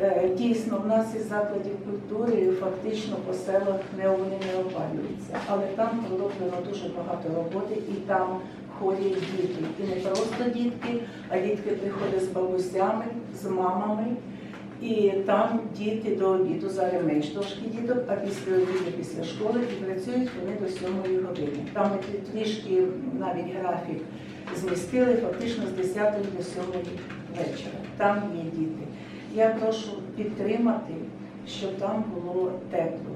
Е, Дійсно, в нас із закладів культури фактично по селах не вони не опалюються, але там пророблено дуже багато роботи і там ходять діти. І не просто дітки, а дітки приходять з бабусями, з мамами. І там діти до обіду, зараз трошки діток, а після обіду, після школи і працюють вони до сьомої години. Там трішки навіть графік змістили, фактично з 10 до 7 вечора. Там є діти. Я прошу підтримати, щоб там було тепло.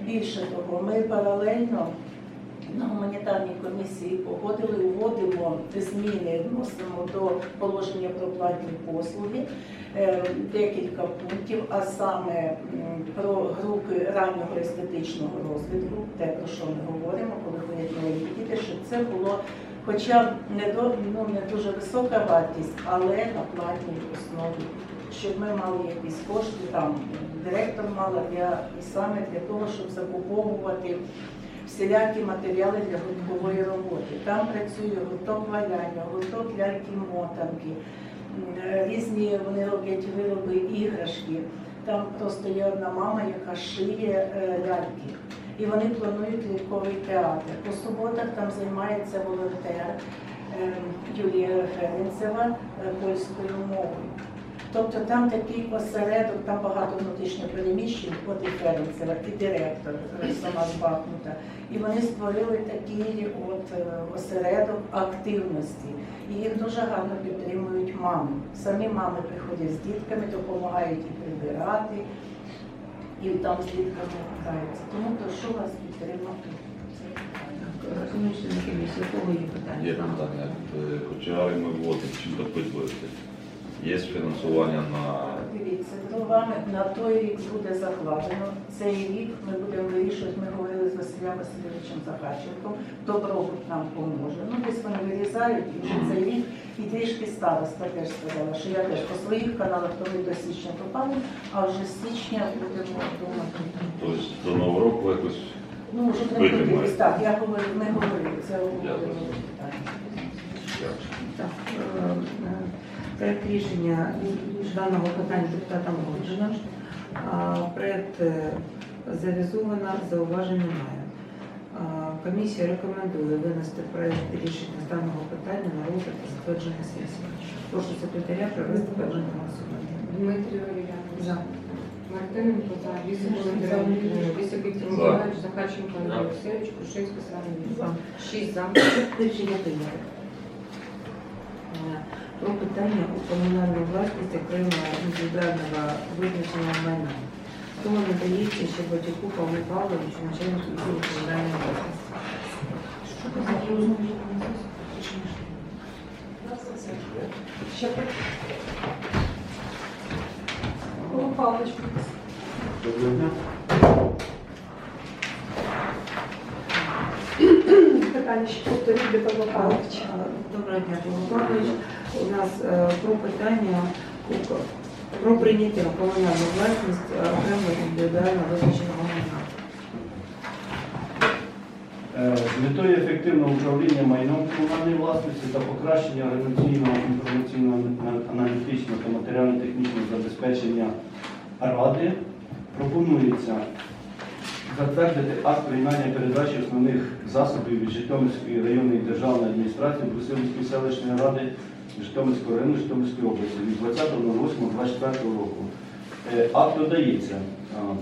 Більше того, ми паралельно на гуманітарній комісії погодили, вводимо зміни, вносимо до положення про платні послуги е, декілька пунктів, а саме про групи раннього естетичного розвитку, те, про що ми говоримо, коли ходять нові діти, щоб це було хоча б не, до, ну, не дуже висока вартість, але на платній основі. Щоб ми мали якісь кошти, там директор мала для і саме для того, щоб закуповувати всілякі матеріали для гурткової роботи. Там працює гурток валяння, гурток ляльки-мотанки, різні вони роблять вироби іграшки. Там просто є одна мама, яка шиє е, ляльки. І вони планують ляльковий театр. По суботах там займається волонтер е, Юлія Ференцева е, польською мовою. Тобто там такий осередок, там багато внутрішньопереміщень, от і Ференцева, і директор е, сама з Бахмута. І вони створили такий от е, осередок активності. І їх дуже гарно підтримують мами. Самі мами приходять з дітками, допомагають і прибирати, і там з дітками граються. Тому прошу вас підтримати. комісії, у кого є питання? Є питання. Е, ми вводимо, чи допитувати. Є фінансування на Дивіться, то вами на той рік буде закладено. Цей рік ми будемо вирішувати. Ми говорили з Василем Васильовичем Захарченком. Добробут нам поможе. Ну десь вони вирізають і вже цей рік. І трішки староста теж сказала, що я теж по своїх каналах то ми до січня попали, а вже з січня будемо думати. тобто до нового року якось Ну вже треба Витримаємо. Так, я говорю, ми говорили, це обговорено питання. Проект рішення даного питання депутатам погоджено. Проект е, завізовано, зауважень немає. Комісія рекомендує винести проект рішення з даного питання на розгляд та затвердження сесії. Прошу секретаря провести певне голосування. Дмитрий Валерьянович. За. Мартиненко за. Віктор Миколаївич. Захарченко Андрій Олексійович. Крушинська Сара За. Шість за. Рішення прийнято. Про питання у комунальній власності окремого індивідуального визначення майна. Слово надається Щербатюку Павлу Павловичу, начальнику відділу комунальної власності. Павло Павлович, Доброго дня. питання ще повторіть до Павла Павловича. Доброго дня, Павло Павлович. У нас е, про питання про прийняття комунальну власність е, окремого індивідуального визначеного майна. Е, З метою ефективного управління майном комунальної власності та покращення організаційного, інформаційного, аналітичного та матеріально-технічного забезпечення ради пропонується затвердити акт приймання передачі основних засобів від Житомирської районної державної адміністрації Брусилівської селищної ради Житомирського району Житомирської області від 20.08.24 року. Е, Акт додається.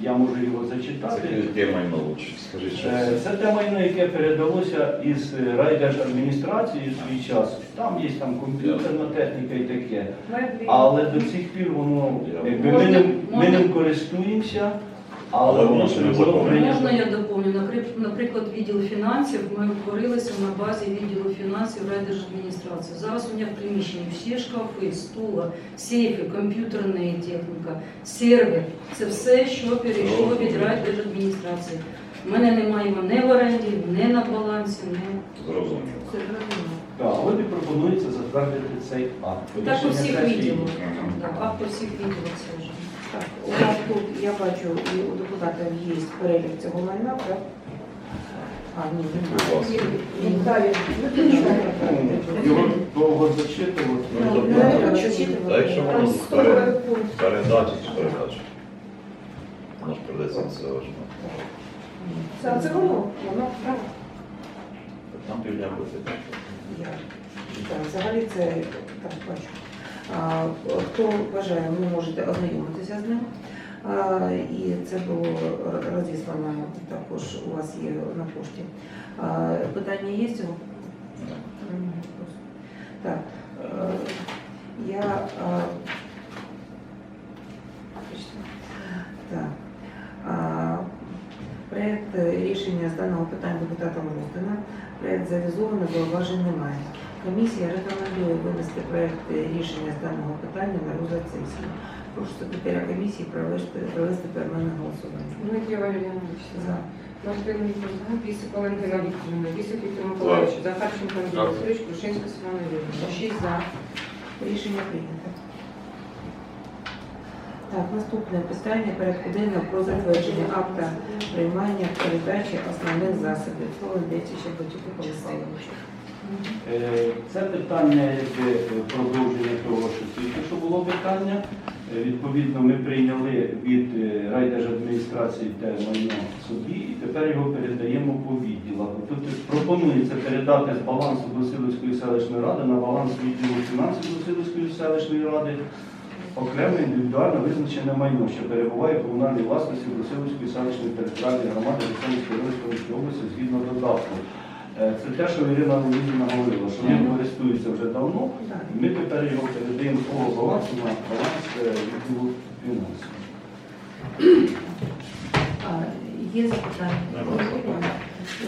Я можу його зачитати. це яке майно лучше. Скажіть, що Е, це. Це те майно, яке передалося із е, райдержадміністрації в свій час. Там є там комп'ютерна техніка і таке. Але до цих пір воно якби ми ним, ми ним користуємося, але воно ще не не законне. Можна я доповню? Наприклад, відділ фінансів ми утворилися на базі відділу фінансів райдержадміністрації. Зараз у мене в приміщенні всі шкафи, стула, сейфи, комп'ютерна техніка, сервер. Це все, що перейшло від райдержадміністрації. У мене немає його не в оренді, не на балансі, не Зрозуміло. Це зрозуміло. Так, от і пропонується затвердити цей акт. так у всіх відділах. Так, всіх відділах це вже. Так, у нас тут, я бачу, і у депутатів є перелік цього майна, так? А, ні, немає. Ну, Його довго зачитувати. Ну, треба зачитувати. Та якщо воно пере- передачі чи передачі. Воно ж передається на село. Це, це воно, воно правда. Там півдня буде. Я так, взагалі це так бачу. Хто бажає, ви можете ознайомитися з ним. І це було розіслано також у вас є на пошті. Питання є цього? Так. Я так. Проєкт рішення з даного питання депутатом роздано. Проєкт завізовано, зауважень немає. Комісія рекомендує винести проєкт рішення з даного питання на розгляд сесії. Прошу секретаря комісії провести, провести переменне голосування. Дмитрий Валерьянович, За. Мартиненко, за, Бісик Валентина Вікторівна, Бісик Віктор Миколаївич, Захарченко Андрій Васильович, Крушинська Світлана Юрійовна. Шість за. Рішення прийнято. Так, наступне питання порядку денного про затвердження акта приймання передачі основних засобів. Слово йдеться ще Батюку Олександровичу. Е, Це питання е, продовження того, що тільки що було питання. Е, Відповідно, ми прийняли від райдержадміністрації те майно собі і тепер його передаємо по відділах. Тут пропонується передати з балансу Брусилівської селищної ради на баланс відділу фінансів Брусилівської селищної ради окреме індивідуально визначене майно, що перебуває в комунальній власності Брусилівської селищної територіальної громади Херсонської області згідно додатку. Е, Це те, що Ірина Леонідівна говорила, що ним користуються вже давно, ми тепер його передаємо з того балансу на баланс е, відділу фінансів. Є запитання?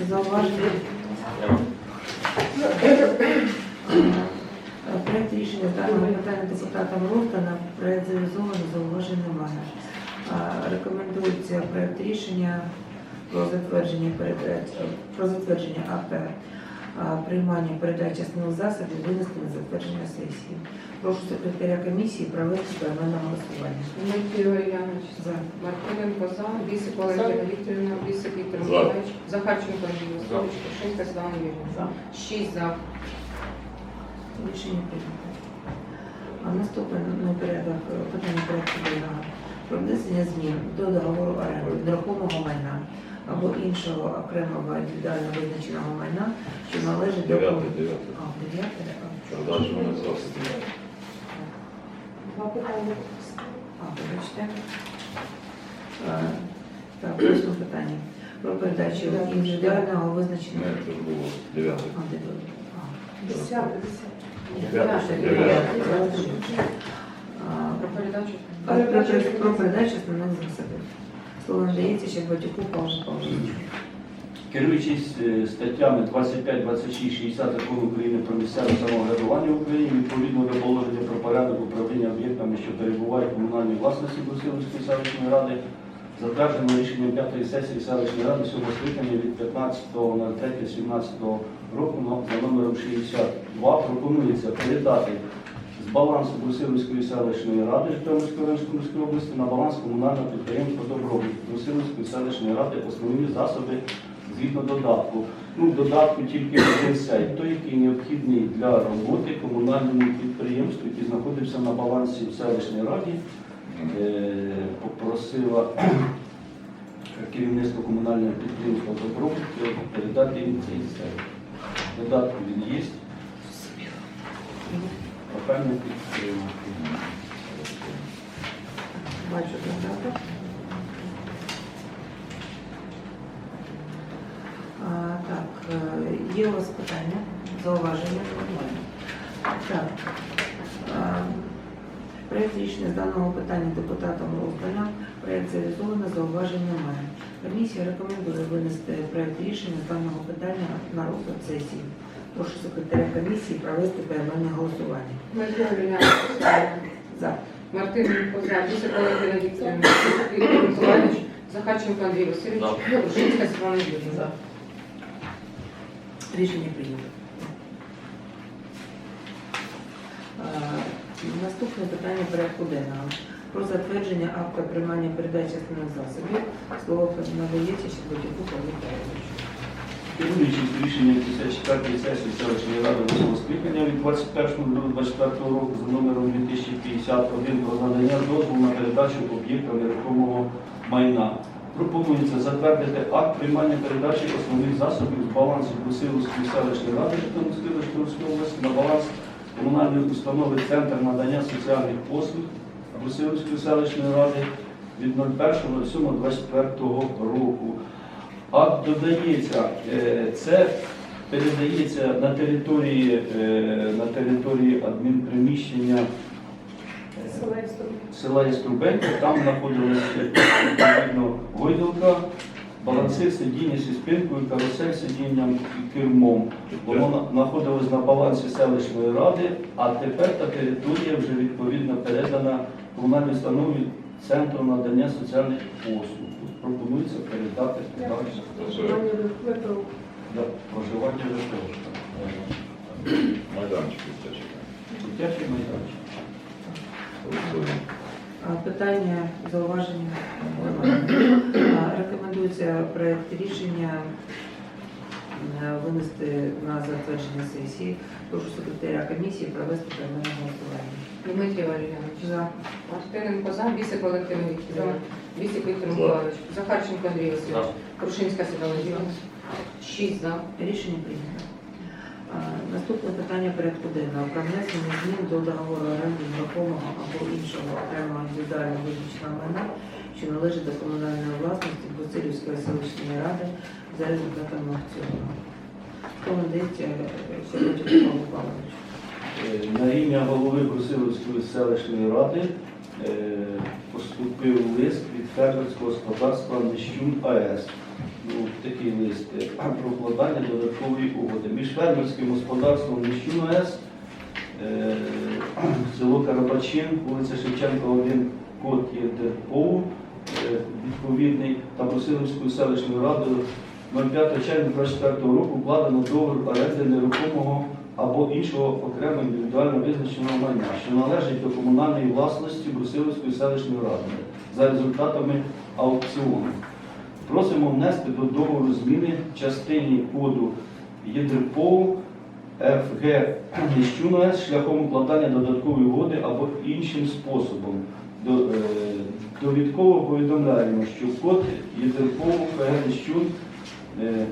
Зауваження? Проект рішення даного питання депутатам роздано, проект завізовано, зауважень немає. Рекомендується проект рішення про затвердження передачі про затвердження акта приймання передачі основних засобів винести на затвердження сесії. Прошу секретаря комісії провести поіменне голосування. Дмитрий Валерьянович, За. Мартиненко, за, Бісик Валентина Вікторівна, Бісик Віктор За. Миколаївич, Захарченко Андрій Васильович, Крушинська Світлана Юрійовна. Шість за. Рішення прийнято. А наступний на порядок е, питання порядку денного про внесення змін до договору оренди нерухомого майна або іншого окремого індивідуально визначеного майна, що належить до Дев'яте, дев'яте. А, дев'яте, а. Два питання. а, вибачте. Е, Так, восьме питання. Про передачу індивідуального Ні, визначеного. це ж було дев'яте. А, де було? А, Десяте, Дев'яте. дев'яте. Дев'яте. А, Про передачу. А Про, про передачу основних засобів. Слово надається ще Батюку Павлу Павловичу. Керуючись е, статтями 25, 26, 60 закону України про місцеве самоврядування в Україні, відповідно до положення про порядок управління об'єктами, що перебувають в комунальній власності Брусилівської селищної ради, затверджено рішенням п'ятої сесії селищної ради сьомого скликання від 15.03.17 року за номером 62 пропонується передати з балансу Брусилівської селищної ради Житомирської Рівненської області на баланс комунального підприємства Добробут Брусилівської селищної ради основні засоби згідно додатку. Ну, додатку тільки один сайт, той, який необхідний для роботи комунальному підприємству, який знаходився на балансі в селищній раді. Е, Попросила керівництво комунального підприємства Добробут передати їм цей сайт. Додатку він є. Напевно, підтримати. Бачу додаток. Так, е, є у вас питання, зауваження? Так. Проєкт рішення з даного питання депутатам роздано. Проєкт завізовано, зауважень немає. Комісія рекомендує винести проєкт рішення з даного питання на розгляд сесії. Прошу секретаря комісії провести поіменне голосування. Валерьянович, За. Мартиненко, за, Бісик Валентина Вікторівна, Віктор Миколаївич, Захарченко Андрій Васильович, Світлана. Рішення прийнято. Е, Наступне питання порядку денного. Про затвердження акта приймання передачі основних засобів. Слово надається Щербатюку Павлу Павловичу. Керуючись рішенням 54-ї сесії селищної ради 8 скликання від 21.24 року за номером 2051 про надання дозволу на передачу об'єкта нерухомого майна. Пропонується затвердити акт приймання передачі основних засобів з балансу Брусиловської селищної ради Житомирської області на баланс комунальної установи Центр надання соціальних послуг Брусиловської селищної ради від 01.07.24 року. Акт додається, е, це передається на території, е, на території адмінприміщення е, села Іструбенька, там знаходилася гойдалка, балансир сидіння зі спинкою, карусель сидінням і кермом. Воно знаходилось на балансі селищної ради, а тепер та територія вже відповідно передана комунальній установі Центру надання соціальних послуг. Пропонується передати далі проживання житлового. Майданчик дитячий. Дитячий майданчик. Голосуємо. Питання, зауваження? Рекомендується проект рішення е, винести на затвердження сесії. Прошу секретаря комісії провести поіменне голосування. Дмитрий Валерьянович. За. Мартиненко за, Бісик Валентин Вікторович, Бісик Віктор Миколаївич, Захарченко Андрій Васильович, Крушинська Світлана Владимировна. Шість за. Рішення прийнято. А, Наступне питання порядку денного про внесення змін до договору оренди нерухомого або іншого окремого індивідуально визначеного майна, що належить до комунальної власності Буцилівської селищної ради за результатами аукціону. Хто надається сьогодні Павло Павлович? Е, На ім'я голови Брусиловської селищної ради е, поступив лист від фермерського господарства Нещун АЕС. Ну, такий лист е, про вкладання додаткової угоди. Між фермерським господарством Нещун АЕС, е, село Карабачин, вулиця Шевченка, 1, код є ДПО, е, відповідний, та Брусиловською селищною радою 05 червня 24 року укладено договір оренди нерухомого або іншого окремо індивідуально визначеного майна, що належить до комунальної власності Брусиловської селищної ради за результатами аукціону. Просимо внести до договору зміни частині коду ЄДРПО ФГ Нещуна шляхом укладання додаткової угоди або іншим способом. Е, довідково повідомляємо, що код ЄДРПО ФГ Нещун е,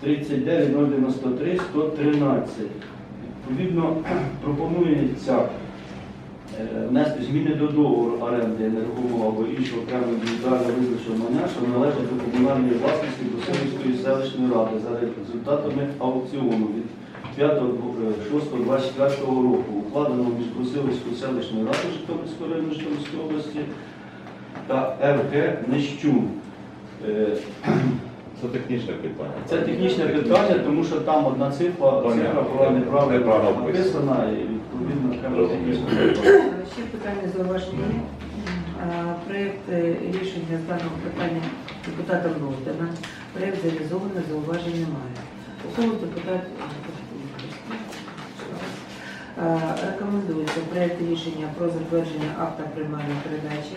39093 113. Відповідно, пропонується е, внести зміни до договору оренди нерухомого або іншого окремо індивідуально визначеного майна, що належить до комунальної власності Брусилівської селищної ради за результатами аукціону від 5.6.24 року, укладеного між Брусилівською селищною радою Житомирської району Житомирської області та РГ Нещун. Це технічне питання. це технічне питання, тому що там одна цифра, цифра була неправильно написана і відповідно треба питання. Е, Ще питання зауваження? Проєкт е, рішення з даного питання депутата Множдана. Проєкт завізований, зауважень немає. У кого депутат рекомендується проєкт рішення про затвердження акта приймання передачі.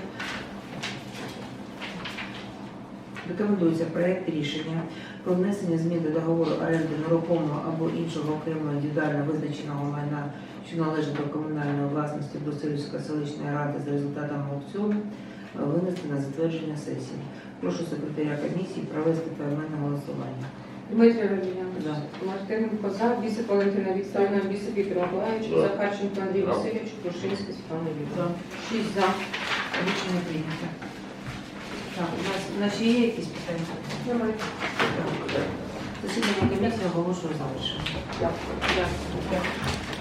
Рекомендується проєкт рішення про внесення змін до договору оренди нерухомого або іншого окремого індивідуально визначеного майна, що належить до комунальної власності Брусилівської селищної ради за результатами аукціону, е, винести на затвердження сесії. Прошу секретаря комісії провести поіменне голосування. Дмитрий Валерьянович, За. Мартиненко за, Бісик Валентина Вікторовна, Бісик Віктор Миколаївич, За. Захарченко Андрій За. Васильович, Крушинська Світлана. Вікторовна. Шість за. Рішення прийнято. У нас, у нас ще є якісь питання? Немає. Засідання комісії оголошую завершено. Дякую. Дякую.